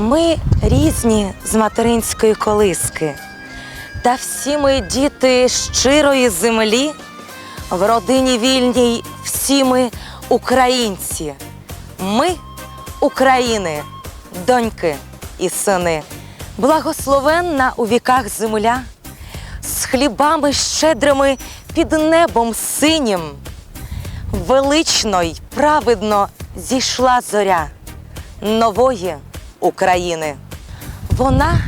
Ми різні з материнської колиски, та всі ми діти щирої землі, в родині вільній всі ми українці. Ми України, доньки і сини. Благословенна у віках земля, з хлібами щедрими під небом синім. Велично й праведно зійшла зоря нової України. Вона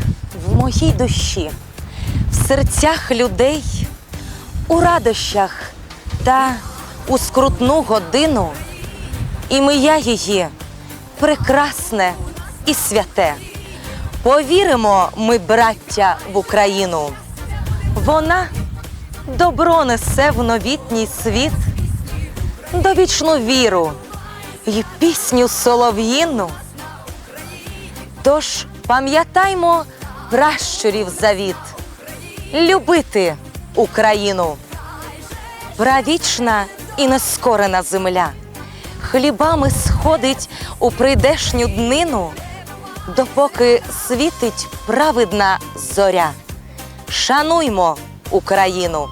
в моїй душі, в серцях людей, у радощах та у скрутну годину. Ім'я її прекрасне і святе. Повіримо ми, браття, в Україну. Вона добро несе в новітній світ, довічну віру і пісню солов'їну. Тож пам'ятаймо пращурів завіт, любити Україну. Правічна і нескорена земля хлібами сходить у прийдешню днину, допоки світить праведна зоря. Шануймо Україну!